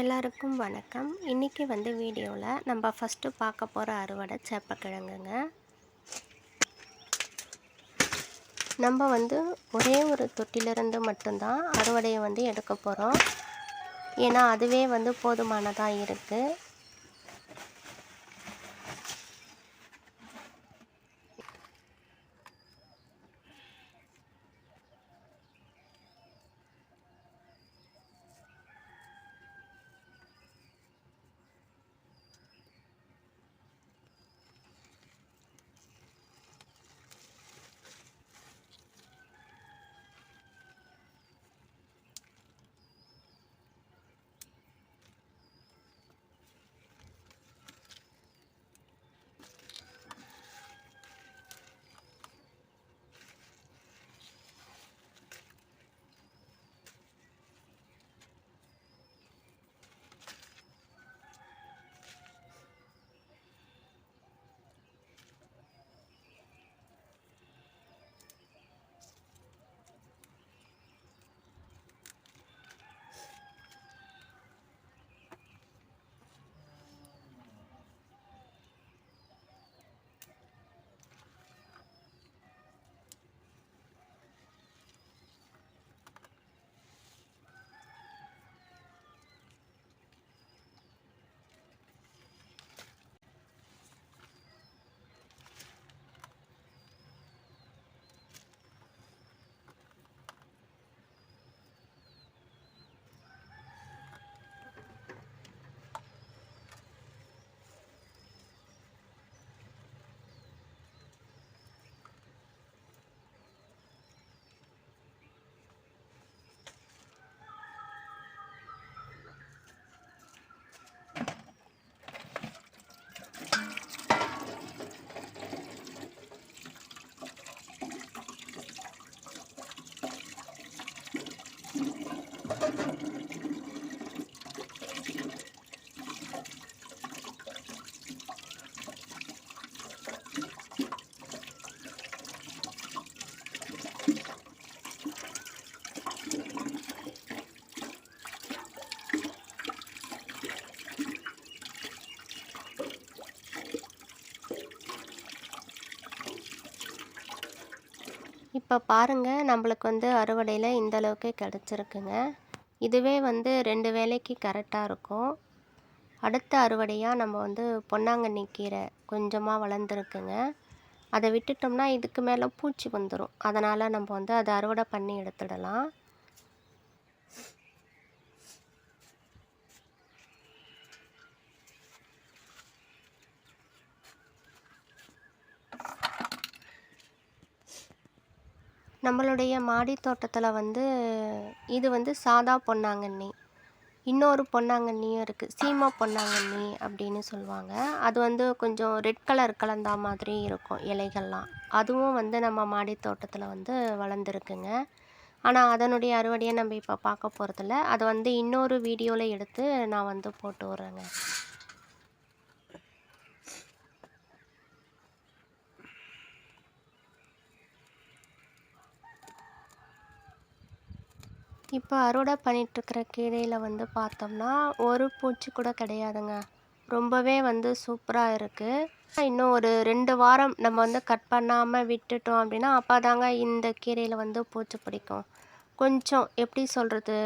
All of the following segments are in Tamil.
எல்லாருக்கும் வணக்கம். இன்றைக்கி வந்து வீடியோவில் நம்ம ஃபஸ்ட்டு பார்க்க போகிற அறுவடை சேப்பக்கிழங்குங்க. நம்ம வந்து ஒரே ஒரு தொட்டிலிருந்து மட்டும்தான் அறுவடையை வந்து எடுக்க போகிறோம் ஏன்னா அதுவே வந்து போதுமானதாக இருக்குது இப்போ பாருங்கள் நம்மளுக்கு வந்து அறுவடையில் இந்த அளவுக்கு கிடச்சிருக்குங்க. இதுவே வந்து ரெண்டு வேலைக்கு கரெக்டாக இருக்கும். அடுத்த அறுவடையாக நம்ம வந்து பொன்னாங்கண்ணி கீரை கொஞ்சமாக வளர்ந்துருக்குங்க. அதை விட்டுட்டோம்னா இதுக்கு மேலே பூச்சி வந்துடும் அதனால் நம்ம வந்து அதை அறுவடை பண்ணி எடுத்துடலாம். நம்மளுடைய மாடி தோட்டத்தில் வந்து இது வந்து சாதா பொன்னாங்கண்ணி. இன்னொரு பொன்னாங்கண்ணியும் இருக்குது சீமா பொன்னாங்கண்ணி அப்படின்னு சொல்லுவாங்க. அது வந்து கொஞ்சம் ரெட் கலர் கலந்தா மாதிரி இருக்கும் இலைகள்லாம். அதுவும் வந்து நம்ம மாடி தோட்டத்தில் வந்து வளர்ந்துருக்குங்க. ஆனால் அதனுடைய அறுவடையை நம்ம இப்போ பார்க்க போகிறதில்ல அதை வந்து இன்னொரு வீடியோவில் எடுத்து நான் வந்து போட்டு விட்றேங்க. இப்போ அறுவடை பண்ணிகிட்ருக்கிற கீரையில் வந்து பார்த்தோம்னா ஒரு பூச்சி கூட கிடையாதுங்க. ரொம்பவே வந்து சூப்பராக இருக்குது இன்னும் ஒரு ரெண்டு வாரம் நம்ம வந்து கட் பண்ணாமல் விட்டுட்டோம் அப்படின்னா அப்போ தாங்க இந்த கீரையில் வந்து பூச்சி பிடிக்கும். கொஞ்சம் எப்படி சொல்கிறது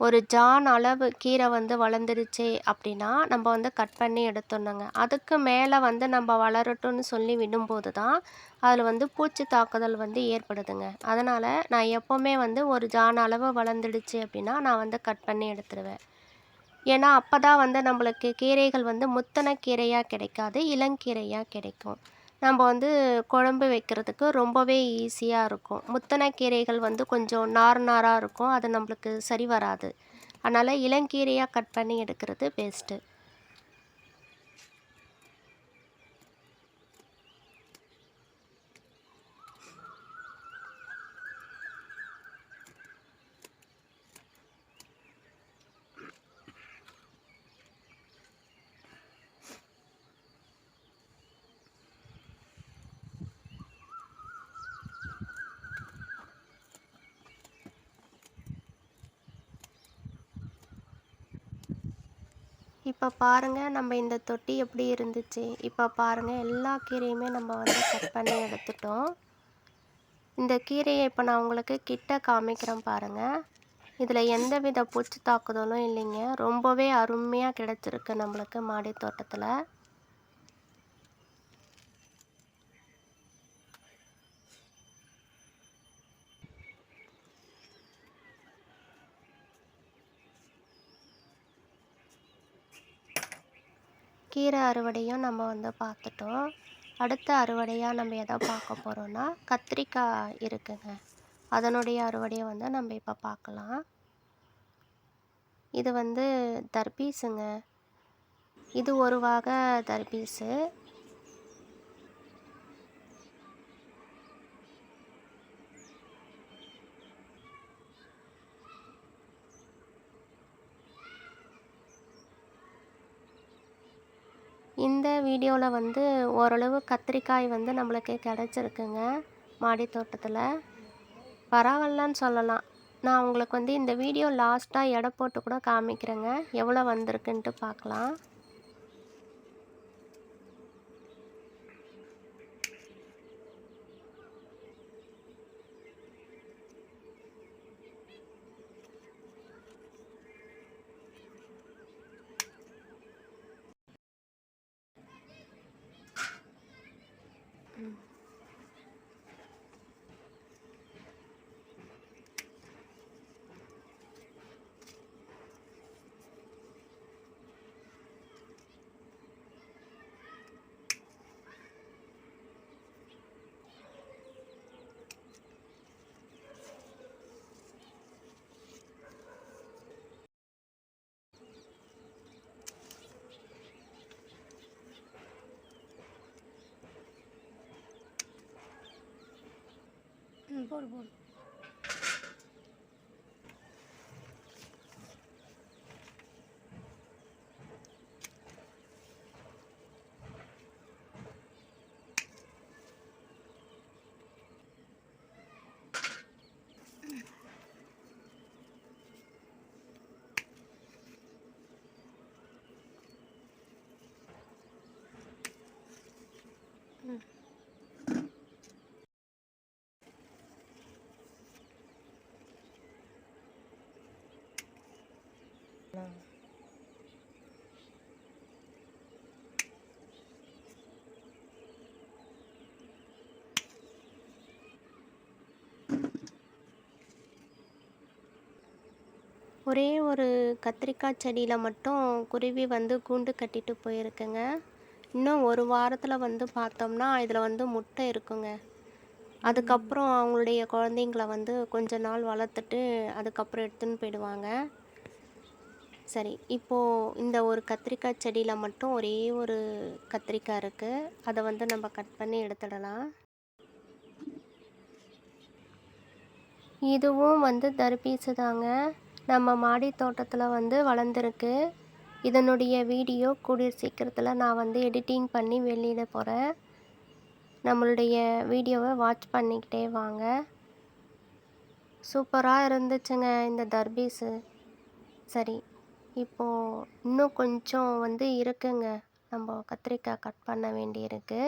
ஒரு ஜான் அளவு கீரை வந்து வளர்ந்துருச்சு அப்படின்னா நம்ம வந்து கட் பண்ணி எடுத்துடணுங்க. அதுக்கு மேலே வந்து நம்ம வளரட்டும்னு சொல்லி விடும்போது தான் அதில் வந்து பூச்சி தாக்குதல் வந்து ஏற்படுதுங்க. அதனால் நான் எப்போவுமே வந்து ஒரு ஜான் அளவு வளர்ந்துடுச்சு அப்படின்னா நான் வந்து கட் பண்ணி எடுத்துருவேன். ஏன்னா அப்போ தான் வந்து நம்மளுக்கு கீரைகள் வந்து முத்தன கீரையாக கிடைக்காது இளங்கீரையாக கிடைக்கும். நம்ம வந்து குழம்பு வைக்கிறதுக்கு ரொம்பவே ஈஸியாக இருக்கும். முத்தனை கீரைகள் வந்து கொஞ்சம் நார் நாராக இருக்கும். அது நம்மளுக்கு சரி வராது. அதனால் இளங்கீரையாக கட் பண்ணி எடுக்கிறது பெஸ்ட்டு இப்போ பாருங்கள் நம்ம இந்த தொட்டி எப்படி இருந்துச்சு? இப்போ பாருங்கள் எல்லா கீரையுமே நம்ம வந்து கட் பண்ணி எடுத்துட்டோம். இந்த கீரையை இப்போ நான் உங்களுக்கு கிட்ட காமிக்கிறேன் பாருங்கள் இதில் எந்த வித பூச்சி தாக்குதலும் இல்லைங்க. ரொம்பவே அருமையாக கிடச்சிருக்கு நம்மளுக்கு மாடி தோட்டத்தில். கீரை அறுவடையும் நம்ம வந்து பார்த்துட்டோம். அடுத்த அறுவடையாக நம்ம எதை பார்க்க போகிறோன்னா கத்திரிக்காய் இருக்குங்க. அதனுடைய அறுவடையை வந்து நம்ம இப்போ பார்க்கலாம். இது வந்து தர்பீஸுங்க இது ஒரு வகை தர்பீஸு இந்த வீடியோவில் வந்து ஓரளவு கத்திரிக்காய் வந்து நம்மளுக்கு கிடச்சிருக்குங்க மாடி தோட்டத்தில். பரவாயில்லன்னு சொல்லலாம். நான் உங்களுக்கு வந்து இந்த வீடியோ லாஸ்ட்டாக எடை போட்டு கூட காமிக்கிறேங்க. எவ்வளோ வந்திருக்குன்ட்டு பார்க்கலாம். বল ஒரே ஒரு கத்திரிக்காய் செடியில் மட்டும் குருவி வந்து கூண்டு கட்டிட்டு போயிருக்குங்க. இன்னும் ஒரு வாரத்தில் வந்து பார்த்தோம்னா இதில் வந்து முட்டை இருக்குங்க. அதுக்கப்புறம் அவங்களுடைய குழந்தைங்கள வந்து கொஞ்ச நாள் வளர்த்துட்டு அதுக்கப்புறம் எடுத்துன்னு போயிடுவாங்க. சரி இப்போது இந்த ஒரு கத்திரிக்காய் செடியில் மட்டும் ஒரே ஒரு கத்திரிக்காய் இருக்குது அதை வந்து நம்ம கட் பண்ணி எடுத்துடலாம். இதுவும் வந்து தர்பீஸு தாங்க நம்ம மாடி தோட்டத்தில் வந்து வளர்ந்துருக்கு. இதனுடைய வீடியோ கூடிய சீக்கிரத்தில் நான் வந்து எடிட்டிங் பண்ணி வெளியிட போகிறேன் நம்மளுடைய வீடியோவை வாட்ச் பண்ணிக்கிட்டே வாங்க. சூப்பராக இருந்துச்சுங்க இந்த தர்பீஸு சரி இப்போது இன்னும் கொஞ்சம் வந்து இருக்குங்க. நம்ம கத்திரிக்காய் கட் பண்ண வேண்டியிருக்கு.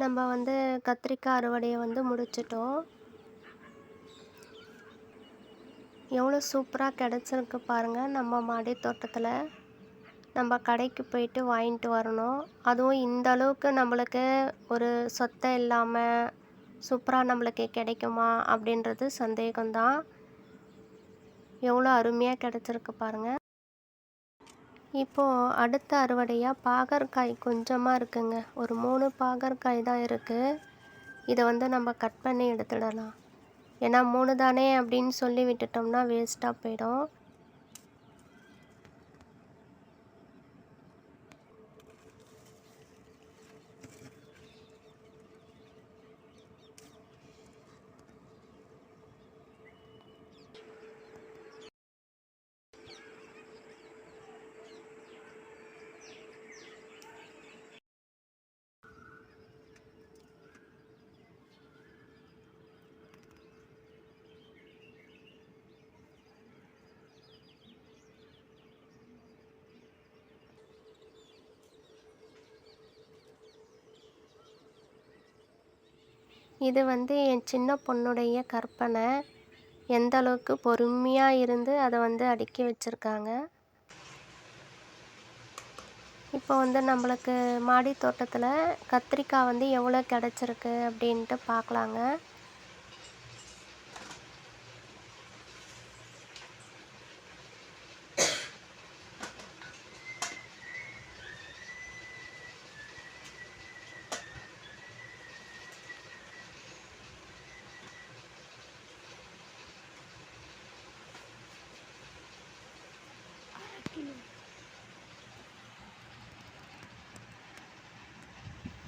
நம்ம வந்து கத்திரிக்காய் அறுவடையை வந்து முடிச்சிட்டோம். எவ்வளோ சூப்பராக கிடச்சிருக்கு பாருங்கள் நம்ம மாடி தோட்டத்தில். நம்ம கடைக்கு போயிட்டு வாங்கிட்டு வரணும். அதுவும் இந்த அளவுக்கு நம்மளுக்கு ஒரு சொத்தை இல்லாமல் சூப்பராக நம்மளுக்கு கிடைக்குமா அப்படின்றது சந்தேகம்தான். எவ்வளோ அருமையாக கிடச்சிருக்கு பாருங்கள் இப்போது அடுத்த அறுவடையாக பாகற்காய் கொஞ்சமாக இருக்குங்க. ஒரு மூணு பாகற்காய் தான் இருக்குது இதை வந்து நம்ம கட் பண்ணி எடுத்துடலாம். ஏன்னா மூணு தானே அப்படின்னு சொல்லி விட்டுட்டோம்னா வேஸ்ட்டாக போயிடும். இது வந்து என் சின்ன பொண்ணுடைய கற்பனை. எந்த அளவுக்கு பொறுமையாக இருந்து அதை வந்து அடுக்கி வச்சுருக்காங்க. இப்போ வந்து நம்மளுக்கு மாடி தோட்டத்தில் கத்திரிக்காய் வந்து எவ்வளோ கிடச்சிருக்கு அப்படின்ட்டு பார்க்கலாங்க.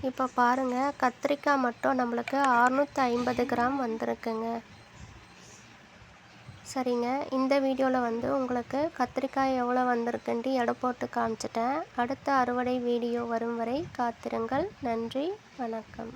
இப்போ பாருங்கள் கத்திரிக்காய் மட்டும் நம்மளுக்கு அறுநூற்றி ஐம்பது கிராம் வந்திருக்குங்க. சரிங்க இந்த வீடியோவில் வந்து உங்களுக்கு கத்திரிக்காய் எவ்வளோ வந்திருக்குன்ட்டு எடை போட்டு காமிச்சிட்டேன். அடுத்த அறுவடை வீடியோ வரும் வரை காத்திருங்கள். நன்றி வணக்கம்.